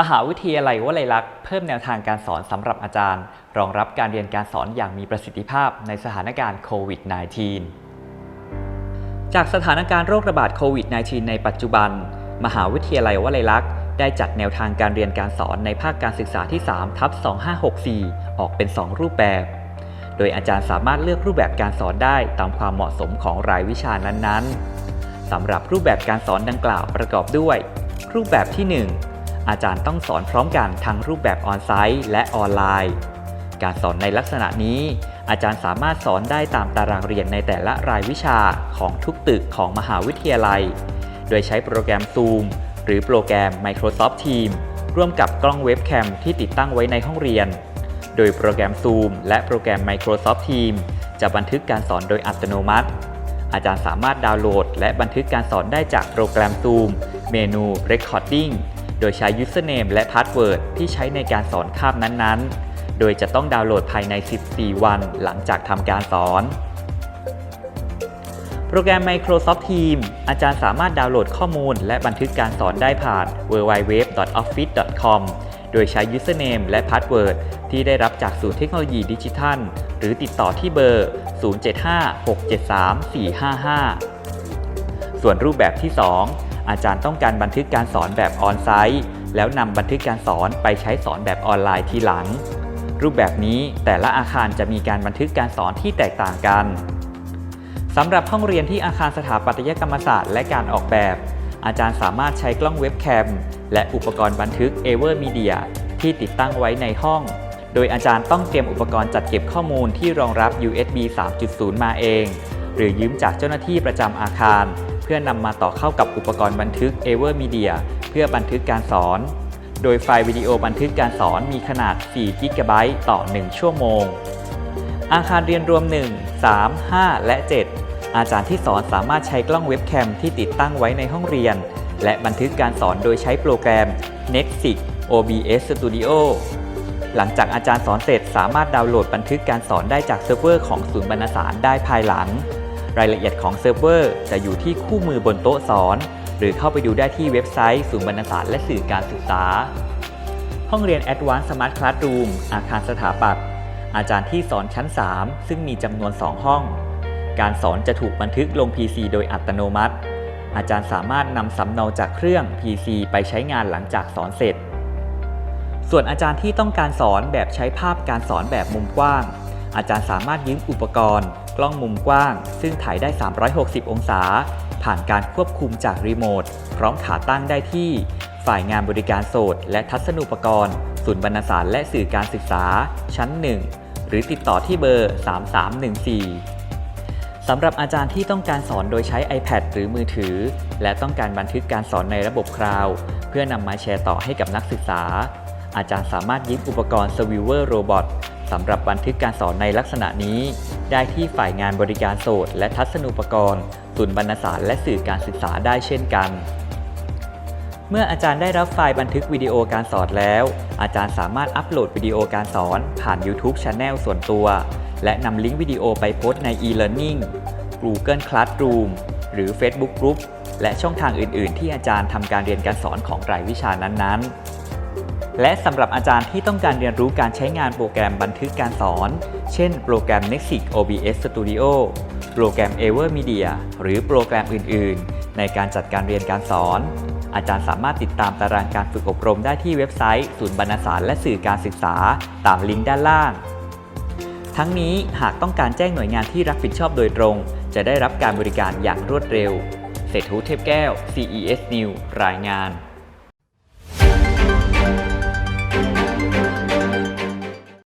มหาวิทยาลัยวลัยลักษณ์เพิ่มแนวทางการสอนสำหรับอาจารย์ รองรับการเรียนการสอนอย่างมีประสิทธิภาพในสถานการณ์โควิด -19 จากสถานการณ์โรคระบาดโควิด -19 ในปัจจุบัน มหาวิทยาลัยวลัยลักษณ์ได้จัดแนวทางการเรียนการสอนในภาคการศึกษาที่3ทับ2564 ออกเป็น 2 รูปแบบ โดยอาจารย์สามารถเลือกรูปแบบการสอนได้ตามความเหมาะสมของรายวิชานั้นๆสำหรับรูปแบบการสอนดังกล่าวประกอบด้วย รูปแบบที่ 1 อาจารย์ต้องสอนพร้อมกันทั้งรูปแบบออนไซต์และออนไลน์ การสอนในลักษณะนี้ อาจารย์สามารถสอนได้ตามตารางเรียนในแต่ละรายวิชาของทุกตึกของมหาวิทยาลัย โดยใช้โปรแกรม Zoom หรือโปรแกรม Microsoft Teams ร่วมกับกล้องเว็บแคมที่ติดตั้งไว้ในห้องเรียน โดยโปรแกรม Zoom และโปรแกรม Microsoft Teams จะบันทึกการสอนโดยอัตโนมัติ อาจารย์สามารถดาวน์โหลด และบันทึกการสอนได้จากโปรแกรม Zoom เมนู Recording โดยใช้ Username และ Password ที่ใช้ในการสอนคาบนั้นๆ โดยจะต้องดาวน์โหลดภายใน 14 วันหลังจากทำการสอน โปรแกรม Microsoft Teams อาจารย์สามารถดาวน์โหลดข้อมูล และบันทึกการสอนได้ผ่าน www.office.com โดยใช้ Username และ Password ที่ได้รับจากศูนย์เทคโนโลยีดิจิทัล หรือติดต่อที่เบอร์ 075-673-455 ส่วนรูปแบบที่ 2 อาจารย์ต้องการบันทึกการสอนแบบออนไซต์ แล้วนำบันทึกการสอนไปใช้สอนแบบออนไลน์ทีหลัง รูปแบบนี้แต่ละอาคารจะมีการบันทึกการสอนที่แตกต่างกันสำหรับห้องเรียนที่อาคารสถาปัตยกรรมศาสตร์และการออกแบบ อาจารย์สามารถใช้กล้องเว็บแคม และอุปกรณ์บันทึก e v e r Media ที่ติดตั้งไว้ในห้อง โดยอาจารย์ต้องเตรียมอุปกรณ์จัดเก็บข้อมูลที่รองรับ USB 3.0 มาเอง หรือยืมจากเจ้าหน้าที่ประจำอาคาร เพื่อนำมาต่อเข้ากับอุปกรณ์บันทึก e v e r Media เพื่อบันทึกการสอน โดยไฟล์วิดีโอบันทึกการสอนมีขนาด4กิกะไบต์ต่อ 1 ชั่วโมง อาคารเรียนรวม 1 3 5 และ 7 อาจารย์ที่สอนสามารถใช้กล้องเว็บแคมที่ติดตั้งไว้ในห้องเรียน และบันทึกการสอนโดยใช้โปรแกรม Netflix OBS Studio หลังจากอาจารย์สอนเสร็จสามารถดาวน์โหลดบันทึกการสอนได้จากเซิร์ฟเวอร์ของศูนย์บรรณสารได้ภายหลัง รายละเอียดของเซิร์ฟเวอร์จะอยู่ที่คู่มือบนโต๊ะสอน หรือเข้าไปดูได้ที่เว็บไซต์ศูนย์บรรณศาสารและสื่อการศึกษา ห้องเรียน Advanced Smart Classroom อาคารสถาปัตย์อาจารย์ที่สอนชั้น 3 ซึ่งมีจำนวน 2 ห้อง การสอนจะถูกบันทึกลง PC โดยอัตโนมัติ อาจารย์สามารถนำสำเนาจากเครื่อง PC ไปใช้งานหลังจากสอนเสร็จ ส่วนอาจารย์ที่ต้องการสอนแบบใช้ภาพการสอนแบบมุมกว้าง อาจารย์สามารถยืมอุปกรณ์ กล้องมุมกว้าง ซึ่งถ่ายได้ 360 องศา ผ่านการควบคุมจากรีโมท พร้อมขาตั้งได้ที่ ฝ่ายงานบริการโสดและทัศนูปกรณ์ ศูนย์บรรณสารและสื่อการศึกษา ชั้น 1 หรือติดต่อที่เบอร์ 3314สำหรับอาจารย์ที่ต้องการสอนโดยใช้ iPad หรือมือถือ และต้องการบันทึกการสอนในระบบคลาวด์เพื่อนำมาแชร์ต่อให้กับนักศึกษา อาจารย์สามารถยืมอุปกรณ์ s w i v e r Robot สำหรับบันทึกการสอนในลักษณะนี้ ได้ที่ฝ่ายงานบริการโสดและทัศนูปกรณ์ศูนย์บรรณาสารและสื่อการศึกษาได้เช่นกัน เมื่ออาจารย์ได้รับไฟล์บันทึกวิดีโอการสอนแล้ว อาจารย์สามารถอัปโหลดวิดีโอการสอนผ่าน YouTube Channel ส่วนตัว และนำลิงก์วิดีโอไปโพสต์ใน e-learning Google Classroom หรือ Facebook Group และช่องทางอื่น ๆ ที่อาจารย์ทำการเรียนการสอนของรายวิชานั้น ๆ และสำหรับอาจารย์ที่ต้องการเรียนรู้การใช้งานโปรแกรมบันทึกการสอน เช่นโปรแกรม Netflix OBS Studio โปรแกรม e v e r Media หรือโปรแกรมอื่น ๆ ในการจัดการเรียนการสอน อาจารย์สามารถติดตามตารางการฝึกอบรมได้ที่เว็บไซต์ ศูนย์บรรณสารและสื่อการศึกษา ตามลิงก์ด้านล่าง ทั้งนี้หากต้องการแจ้งหน่วยงานที่รับผิดชอบโดยตรง จะได้รับการบริการอย่างรวดเร็วเศรษฐูเทพแก้ว CES News รายงาน